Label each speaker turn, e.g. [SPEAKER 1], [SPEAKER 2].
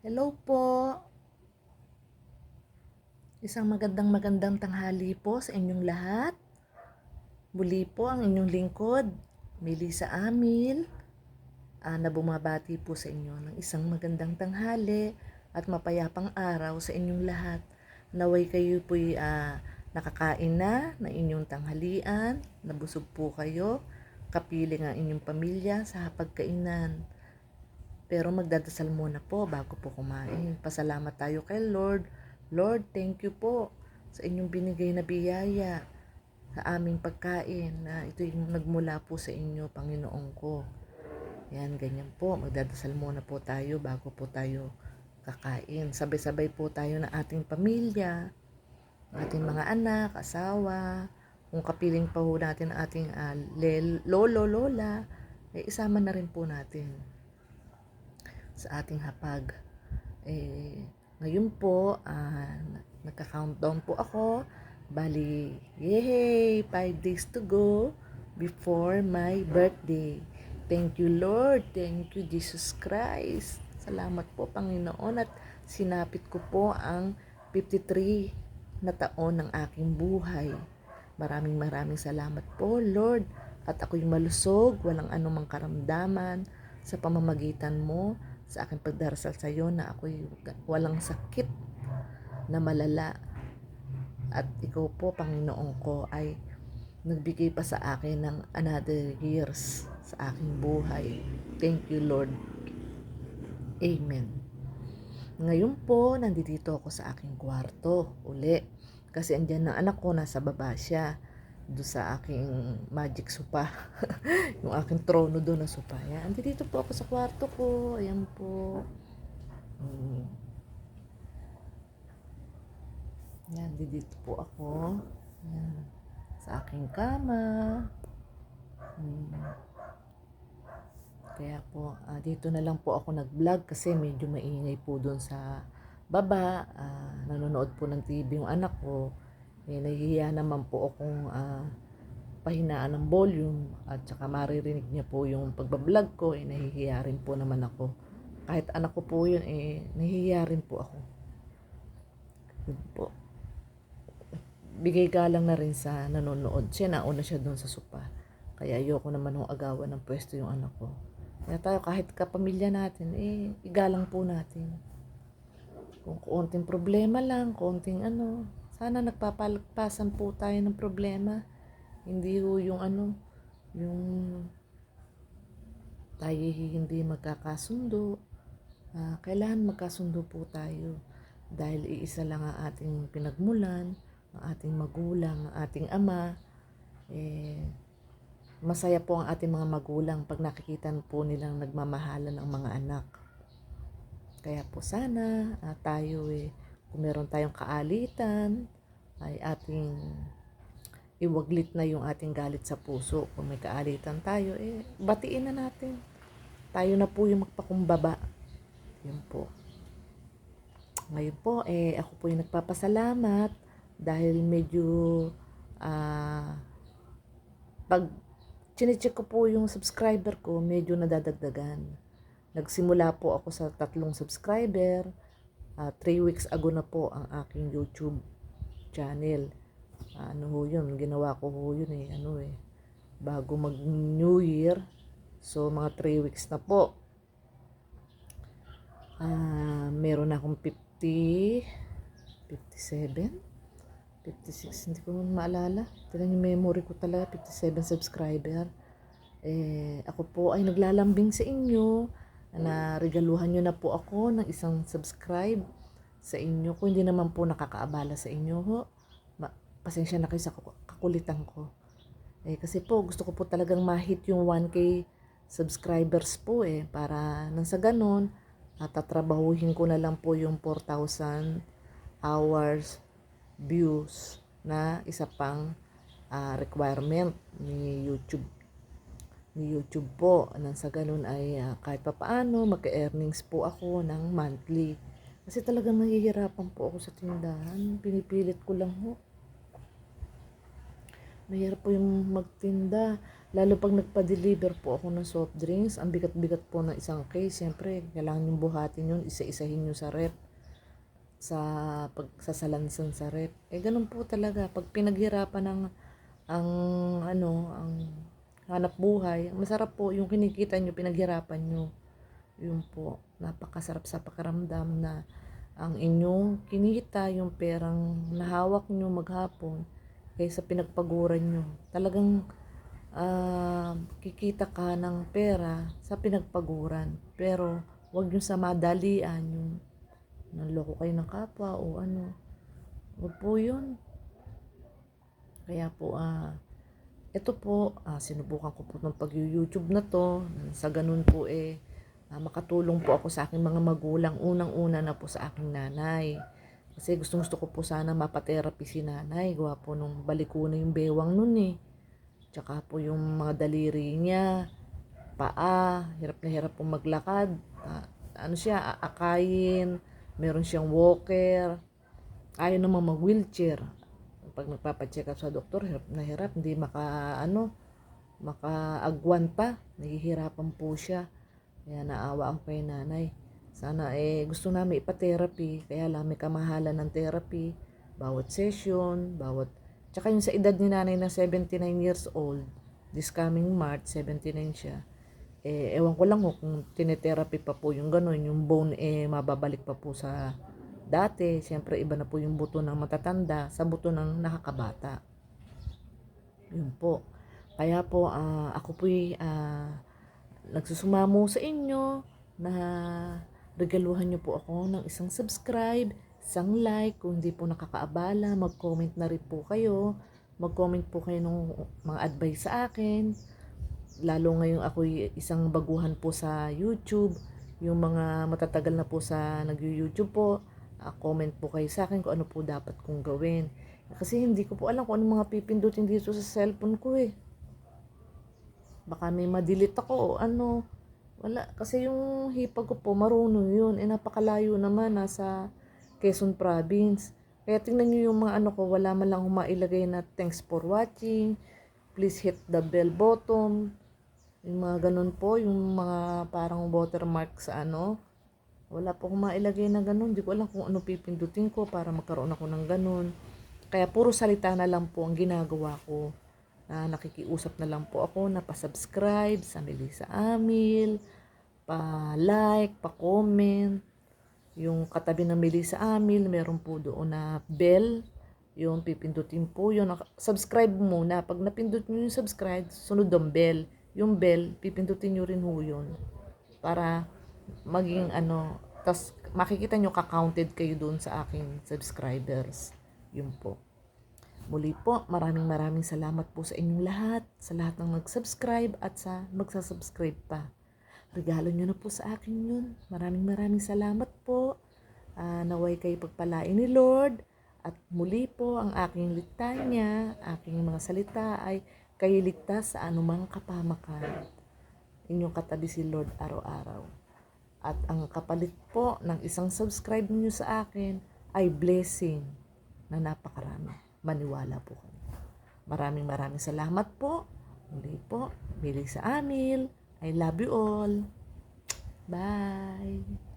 [SPEAKER 1] Hello po. Isang magandang magandang tanghali po sa inyong lahat. Muli po ang inyong lingkod, Melissa Amil, ah, na bumabati po sa inyo ng isang magandang tanghali at mapayapang araw sa inyong lahat. Naway kayo po'y ah, nakakain na ng inyong tanghalian, nabusog po kayo, kapiling ang inyong pamilya sa hapagkainan. Pero magdadasal muna po bago po kumain. Pasalamat tayo kay Lord. Lord, thank you po sa inyong binigay na biyaya sa aming pagkain na ito yung nagmula po sa inyo, Panginoon ko. Yan, ganyan po. Magdadasal muna po tayo bago po tayo kakain. Sabay-sabay po tayo na ating pamilya, ating mga anak, asawa, kung kapiling pa ho natin ating ah, lel- lolo, lola, eh, isama na rin po natin sa ating hapag. Eh, ngayon po, ah, nagka-countdown po ako. Bali, yay! Five days to go before my birthday. Thank you, Lord. Thank you, Jesus Christ. Salamat po, Panginoon. At sinapit ko po ang 53 na taon ng aking buhay. Maraming maraming salamat po, Lord. At ako'y malusog, walang anumang karamdaman sa pamamagitan mo sa aking pagdarasal sa iyo na ako'y walang sakit na malala. At ikaw po, Panginoon ko, ay nagbigay pa sa akin ng another years sa aking buhay. Thank you, Lord. Amen. Ngayon po, nandito ako sa aking kwarto uli. Kasi andyan ng anak ko, nasa baba siya. Doon sa aking magic sopa. yung aking trono doon na sopa. Yan. Andito po ako sa kwarto ko. Ayan po. Mm. Yan, dito po ako. Yan. Sa aking kama. Mm. Kaya po, ah, dito na lang po ako nag-vlog kasi medyo maingay po doon sa baba. Ah, nanonood po ng TV yung anak ko. Eh, nahihiya naman po akong ah, pahinaan ng volume at saka maririnig niya po yung pagbablog ko. Eh, nahihiya rin po naman ako. Kahit anak ko po yun, eh, nahihiya rin po ako. Yun po. Bigay galang na rin sa nanonood. Siya nauna siya doon sa sopa. Kaya ayoko naman ng agawan ng pwesto yung anak ko. Kaya tayo kahit kapamilya natin, eh, igalang po natin. Kung konting problema lang, konting ano, sana nagpapalagpasan po tayo ng problema. Hindi ho yung ano, yung tayo hindi magkakasundo. Ah, kailangan magkasundo po tayo. Dahil iisa lang ang ating pinagmulan, ang ating magulang, ang ating ama. Eh, masaya po ang ating mga magulang pag nakikita po nilang nagmamahalan ang mga anak. Kaya po sana ah, tayo eh, kung meron tayong kaalitan, ay ating iwaglit na yung ating galit sa puso. Kung may kaalitan tayo, eh, batiin na natin. Tayo na po yung magpakumbaba. Yun po. Ngayon po, eh, ako po yung nagpapasalamat dahil medyo ah pag chinecheck ko po yung subscriber ko, medyo nadadagdagan. Nagsimula po ako sa tatlong subscriber. Ah, three weeks ago na po ang aking YouTube channel. Ah, ano ho yun? Ginawa ko ho yun eh. Ano eh. Bago mag New Year. So, mga three weeks na po. Ah, meron na akong 50, 57, 56, hindi ko maalala. Tignan yung memory ko talaga, 57 subscriber. Eh, ako po ay naglalambing sa inyo na regaluhan nyo na po ako ng isang subscribe sa inyo. Kung hindi naman po nakakaabala sa inyo, ho, pasensya na kayo sa kaku- kakulitan ko. Eh, kasi po, gusto ko po talagang ma-hit yung 1K subscribers po eh. Para nang sa ganun, at tatrabahuhin ko na lang po yung 4,000 hours views na isa pang ah, requirement ni YouTube ni YouTube po nang sa ganun ay ah, kahit pa paano magka-earnings po ako ng monthly kasi talagang nahihirapan po ako sa tindahan. Pinipilit ko lang ho. Mahirap po yung magtinda. Lalo pag nagpa-deliver po ako ng soft drinks, ang bigat-bigat po ng isang case, siyempre, kailangan yung buhatin yun, isa-isahin nyo sa rep. Sa pagsasalansan sa rep. Eh ganun po talaga. Pag pinaghirapan ng ang ano, ang hanap buhay, masarap po yung kinikita nyo, pinaghirapan nyo. Yun po, napakasarap sa pakiramdam na ang inyong kinita, yung perang nahawak nyo maghapon, kaysa pinagpaguran nyo. Talagang ah, kikita ka ng pera sa pinagpaguran. Pero, wag nyo sa madalian yung nanloko kayo ng kapwa o ano. Wag po yun. Kaya po, ah, ito po, ah, sinubukan ko po ng pag-YouTube na to. Sa ganun po eh, ah, makatulong po ako sa aking mga magulang. Unang-una na po sa aking nanay. Kasi gustong gusto ko po sana mapatherapy si nanay. Gawa po nung baliko na yung bewang nun eh. Tsaka po yung mga daliri niya, paa, hirap na hirap po maglakad. Ah, ano siya, aakayin, meron siyang walker, ayaw naman mag-wheelchair. Pag nagpapacheck up sa doktor, hirap na hirap, hindi maka, ano, makaagwan pa. Nahihirapan po siya. Kaya naawa ako kay nanay. Sana eh, gusto namin ipa-therapy, kaya lang may kamahalan ng therapy. Bawat session, bawat Tsaka yung sa edad ni nanay na 79 years old, this coming March, 79 siya. Eh, ewan ko lang ho kung tinetherapy pa po yung gano'n, yung bone eh mababalik pa po sa dati. Siyempre iba na po yung buto ng matatanda sa buto ng nakakabata. Yun po. Kaya po ah, ako po uh, nagsusumamo sa inyo na regaluhan niyo po ako ng isang subscribe isang like, kung hindi po nakakaabala, mag-comment na rin po kayo. Mag-comment po kayo ng mga advice sa akin. Lalo ngayon ako isang baguhan po sa YouTube. Yung mga matatagal na po sa nag-YouTube po, uh, comment po kayo sa akin kung ano po dapat kong gawin. Kasi hindi ko po alam kung ano mga pipindutin dito sa cellphone ko eh. Baka may madelete ako o ano. Wala. Kasi yung hipag ko po, marunong yun. Eh napakalayo naman. Nasa Quezon Province. Kaya tingnan nyo yung mga ano ko, wala man lang humailagay na thanks for watching, please hit the bell button, yung mga ganun po, yung mga parang watermark sa ano. Wala po akong mailagay na ganun. Hindi ko alam kung ano pipindutin ko para magkaroon ako ng ganun. Kaya puro salita na lang po ang ginagawa ko. Na nakikiusap na lang po ako na pa-subscribe sa Melissa Amil, pa-like, pa-comment, yung katabi ng Melissa Amil, meron po doon na bell. Yung pipindutin po yun. Subscribe muna. Pag napindot nyo yung subscribe, sunod ang bell. Yung bell, pipindutin nyo rin ho yun. Para maging ano, tas makikita nyo ka-counted kayo doon sa aking subscribers. Yun po. Muli po, maraming maraming salamat po sa inyong lahat, sa lahat ng nag-subscribe at sa magsasubscribe pa. Regalo nyo na po sa akin yun. Maraming maraming salamat po. Uh, naway kayo pagpalain ni Lord. At muli po ang aking litanya, aking mga salita ay kayo ligtas sa anumang kapamakan. Inyong katabi si Lord araw-araw. At ang kapalit po ng isang subscribe niyo sa akin ay blessing na napakarami. Maniwala po kayo. Maraming maraming salamat po. Muli po, Mili sa Amil. I love you all. Bye.